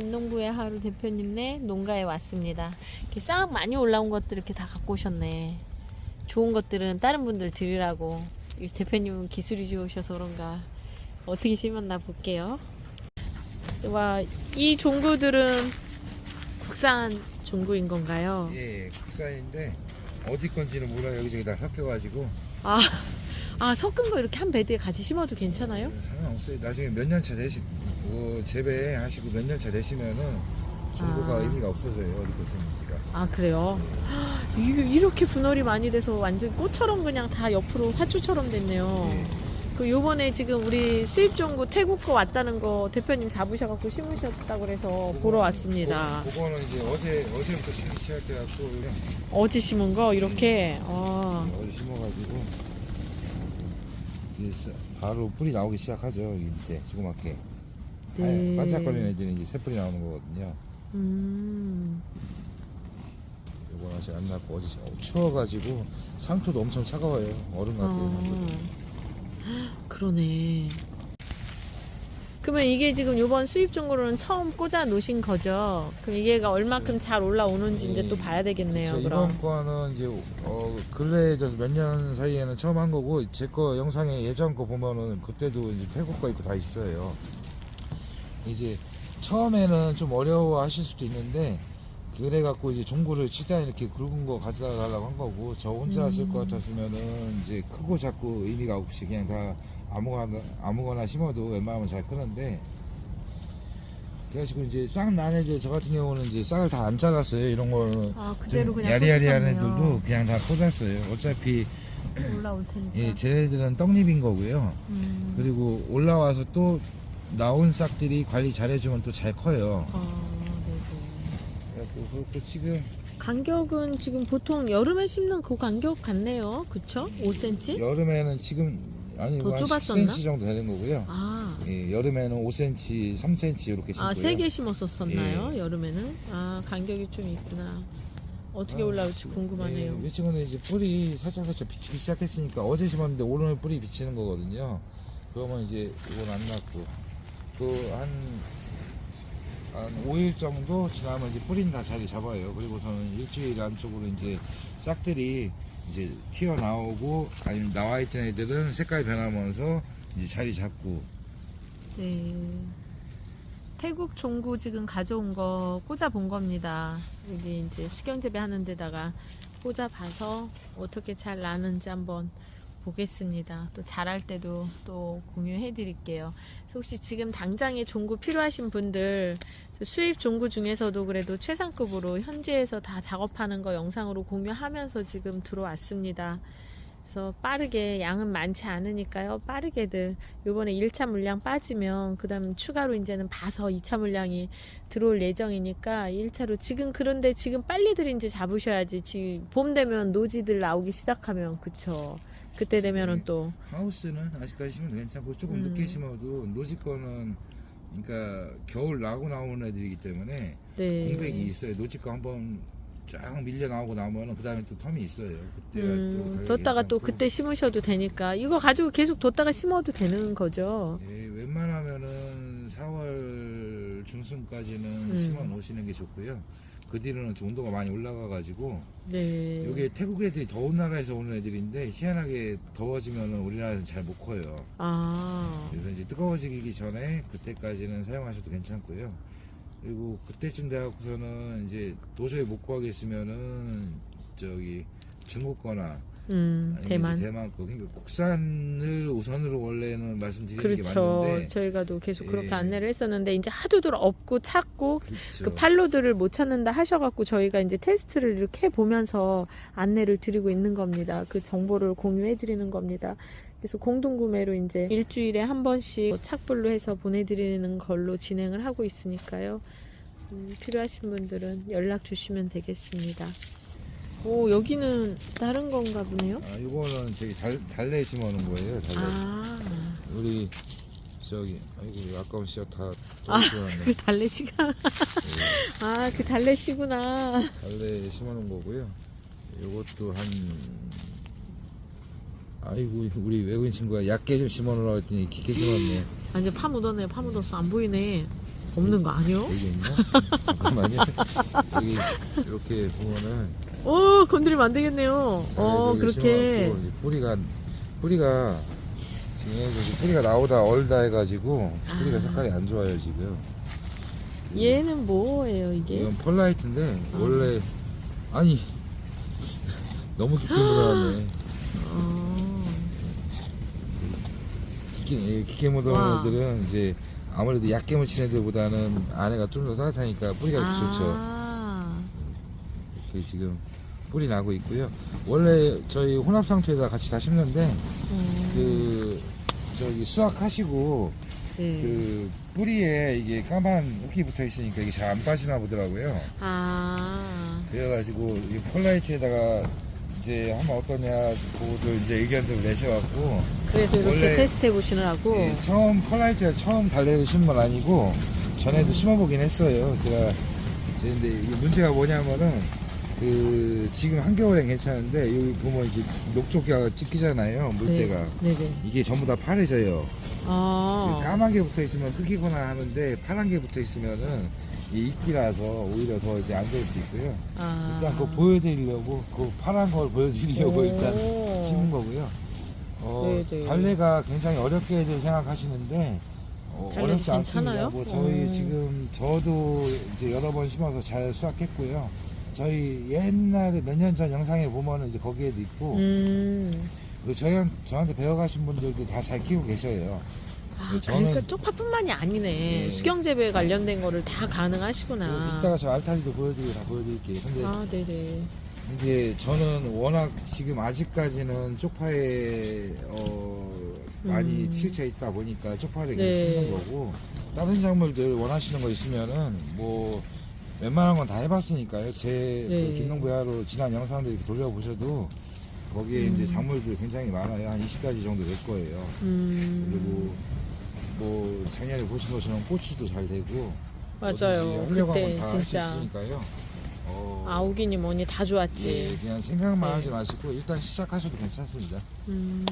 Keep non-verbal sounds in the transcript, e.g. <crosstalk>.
김농부의 하루 대표님네 농가에 왔습니다. 이렇게 싹 많이 올라온 것들 이렇게 다 갖고 오셨네. 좋은 것들은 다른 분들 드리라고. 이 대표님은 기술이 좋으셔서 그런가. 어떻게 심었나 볼게요. 와, 이 종구들은 국산 종구인 건가요? 예, 국산인데 어디 건지는 몰라요. 여기저기 다 섞여가지고 아, 아 섞은 거 이렇게 한 배드에 같이 심어도 괜찮아요? 어, 상관없어요. 나중에 몇 년 차 되시, 뭐 재배하시고 몇 년 차 되시면은 중고가 아. 의미가 없어져요. 어디 거 쓰는지가. 아 그래요? 이- 이렇게 분할이 많이 돼서 완전 꽃처럼 그냥 다 옆으로 화초처럼 됐네요. 예. 그 요번에 지금 우리 수입 종구 태국 거 왔다는 거 대표님 잡으셔갖고 심으셨다고 그래서 보러 왔습니다. 그, 그거는 이제 어제 어제부터 시- 시작해갖고 그냥 어제 심은 거 이렇게 아, 어제 심어가지고 이제 스- 바로 뿌리 나오기 시작하죠. 여기 밑에 조그맣게. 네. 하얀 반짝거리는 애들이 이제 새 뿌리 나오는 거거든요. 음, 이건 아직 안 났고 어제 어, 추워가지고 상토도 엄청 차가워요. 얼음 같아요. 아, <gasps> 그러네. 그러면 이게 지금 요번 수입 종구로는 처음 꽂아 놓으신 거죠? 그럼 이게가 얼마큼 잘 올라오는지 이제 또 봐야 되겠네요. 그쵸, 그럼. 이번 거는 이제 어 근래 몇 년 사이에는 처음 한 거고 제 거 영상에 예전 거 보면은 그때도 이제 태국 거 있고 다 있어요. 이제 처음에는 좀 어려워하실 수도 있는데 그래 갖고 이제 종구를 최대한 이렇게 굵은 거 가져다 달라고 한 거고 저 혼자 하실 음. 것 같았으면은 이제 크고 작고 의미가 없이 그냥 다 아무거나 아무거나 심어도 웬만하면 잘 크는데 그래가지고 이제 싹난 애들 저 같은 경우는 이제 싹을 다 안 잘랐어요 이런 거는 아, 그대로 좀 그냥 야리야리한 꽂으셨네요. 애들도 그냥 다 꽂았어요. 어차피 올라올 테니까. 예, 쟤네들은 떡잎인 거고요. 음. 그리고 올라와서 또 나온 싹들이 관리 잘해주면 또 잘 커요. 아, 네네. 그래갖고 그렇고 지금 간격은 지금 보통 여름에 심는 그 간격 같네요. 그쵸? 5cm? 여름에는 지금 아니 더한 좁았었나? 10cm 정도 되는 거고요. 아, 예, 여름에는 5cm, 3cm 이렇게 심고요. 아, 세개 심었었었나요? 예. 여름에는? 아, 간격이 좀 있구나. 어떻게 아, 올라올지 궁금하네요. 예, 이 친구는 이제 뿌리 살짝 살짝 비치기 시작했으니까 어제 심었는데 오늘 뿌리 비치는 거거든요. 그러면 이제 이건 안 났고 그 한 한 5일 정도 지나면 이제 뿌리는 다 자리 잡아요. 그리고서는 일주일 안쪽으로 이제 싹들이 이제 튀어나오고 아니면 나와 있던 애들은 색깔 변하면서 이제 자리 잡고 네. 태국 종구 지금 가져온 거 꽂아 본 겁니다. 여기 이제 수경재배 하는 데다가 꽂아 봐서 어떻게 잘 나는지 한번 보겠습니다. 또 잘할 때도 또 공유해 드릴게요. 혹시 지금 당장에 종구 필요하신 분들 수입 종구 중에서도 그래도 최상급으로 현지에서 다 작업하는 거 영상으로 공유하면서 지금 들어왔습니다. 그래서 빠르게 양은 많지 않으니까요. 빠르게들 요번에 1차 물량 빠지면 그다음 추가로 이제는 봐서 2차 물량이 들어올 예정이니까 1차로 지금 그런데 지금 빨리들 이제 잡으셔야지 지금 봄 되면 노지들 나오기 시작하면 그쵸 그때 되면은 또 하우스는 아직까지 심어도 괜찮고 조금 음. 늦게 심어도 노지 거는 그러니까 겨울 나고 나오는 애들이기 때문에 네. 공백이 있어요. 노지 거 한번 쫙 밀려 나오고 나면은 그 다음에 또 텀이 있어요. 그때가 또 음, 가격이 뒀다가 또. 그때 심으셔도 되니까 이거 가지고 계속 뒀다가 심어도 되는 거죠. 예, 웬만하면은 4월 중순까지는 음. 심어 놓으시는 게 좋고요. 그 뒤로는 좀 온도가 많이 올라가 가지고 네. 이게 태국 애들이 더운 나라에서 오는 애들인데 희한하게 더워지면은 우리나라에서 잘 못 커요. 아, 그래서 이제 뜨거워지기 전에 그때까지는 사용하셔도 괜찮고요. 그리고 그때쯤 돼갖고서는 이제 도저히 못 구하겠으면은 저기 중국 거나 음, 대만. 대만 거 그러니까 국산을 우선으로 원래는 말씀드리는 게 그렇죠. 맞는데 저희가도 계속 그렇게 예. 안내를 했었는데 이제 하도들 없고 찾고 그렇죠. 그 판로들을 못 찾는다 하셔갖고 저희가 이제 테스트를 이렇게 해보면서 안내를 드리고 있는 겁니다. 그 정보를 공유해 드리는 겁니다. 그래서 공동구매로 이제 일주일에 한 번씩 착불로 해서 보내드리는 걸로 진행을 하고 있으니까요. 음, 필요하신 분들은 연락 주시면 되겠습니다. 오, 여기는 다른 건가 보네요? 아, 이거는 저기 달, 달래 심어놓은 거예요. 달래. 아, 우리 저기 아이고 아까운 씨앗 다 아, 떨어뜨렸네. 그 달래씨가. 아, 그 달래씨구나. 달래 심어놓은 거고요. 요것도 한 아이고 우리 외국인 친구가 얕게 좀 심어놓으라고 했더니 깊게 심었네. 아, 이제 파 묻었네. 파 묻었어. 안 보이네. 없는 거 아니요? 여기 있나? 잠깐만요. <laughs> 여기 이렇게 보면은 오 건드리면 안 되겠네요. 잘어 여기가 그렇게. 심어갖고 이제 뿌리가 뿌리가 지금 뿌리가 나오다 얼다 해가지고 뿌리가 아. 색깔이 안 좋아요 지금. 얘는 뭐예요 이게? 이건 펄라이트인데 아. 원래 아니 너무 깊게 묻어놨네. 어. 깊게 예, 깊게 묻어놓은 와. 애들은 이제 아무래도 얕게 묻힌 애들보다는 안에가 좀 더 따뜻하니까 뿌리가 이렇게 좋죠. 아. 이렇게 지금 뿌리 나고 있고요. 원래 저희 혼합 상태에다 같이 다 심는데 음. 그 저기 수확하시고 네. 그 뿌리에 이게 까만 흙이 붙어 있으니까 이게 잘 안 빠지나 보더라고요. 아. 그래가지고 이 폴라이트에다가 이제 하면 어떠냐 그것도 이제 의견들을 내셔갖고 그래서 이렇게 원래- 테스트 해 보시느라고. 예, 처음 폴라이트가 처음 달래를 심은 건 아니고 전에도 심어보긴 했어요. 제가 이제 근데 이게 문제가 뭐냐면은 그 지금 한겨울엔 괜찮은데 여기 보면 이제 녹조기가 찢기잖아요 물때가 네. 네네. 이게 전부 다 파래져요. 아. 까만 게 붙어 있으면 흙이거나 하는데 파란 게 붙어 있으면은 이 이끼라서 오히려 더 이제 안 좋을 수 있고요. 아. 일단 그거 보여드리려고 그 파란 걸 보여드리려고 오. 일단 심은 거고요. 어, 네네. 달래가 굉장히 어렵게 들 생각하시는데 어, 달래 어렵지 않습니다. 뭐 저희 오. 지금 저도 이제 여러 번 심어서 잘 수확했고요. 저희 옛날에 몇 년 전 영상에 보면은 이제 거기에도 있고 음. 그 저희 저한테 배워가신 분들도 다 잘 키우고 계셔요. 아, 네, 저는- 그러니까 쪽파뿐만이 아니네. 예. 수경 재배 관련된 거를 다 가능하시구나. 이따가 저 알타리도 보여드리고 다 보여드릴게요. 근데 아, 네네. 이제 저는 워낙 지금 아직까지는 쪽파에 어 많이 음. 치우쳐 있다 보니까 쪽파를 네. 계속 심는 거고 다른 작물들 원하시는 거 있으면은 뭐 웬만한 건 다 해봤으니까요. 제 네. 그 김농부야로 지난 영상들 이렇게 돌려보셔도 거기에 이제 음. 작물들 굉장히 많아요. 한 20가지 정도 될 거예요. 음. 그리고 뭐 작년에 보신 것처럼 고추도 잘 되고 맞아요. 그때 하면 다할수 진짜 있으니까요. 어, 아우기니 뭐니 다 좋았지. 예, 그냥 생각만 네. 하지 마시고 일단 시작하셔도 괜찮습니다. 음.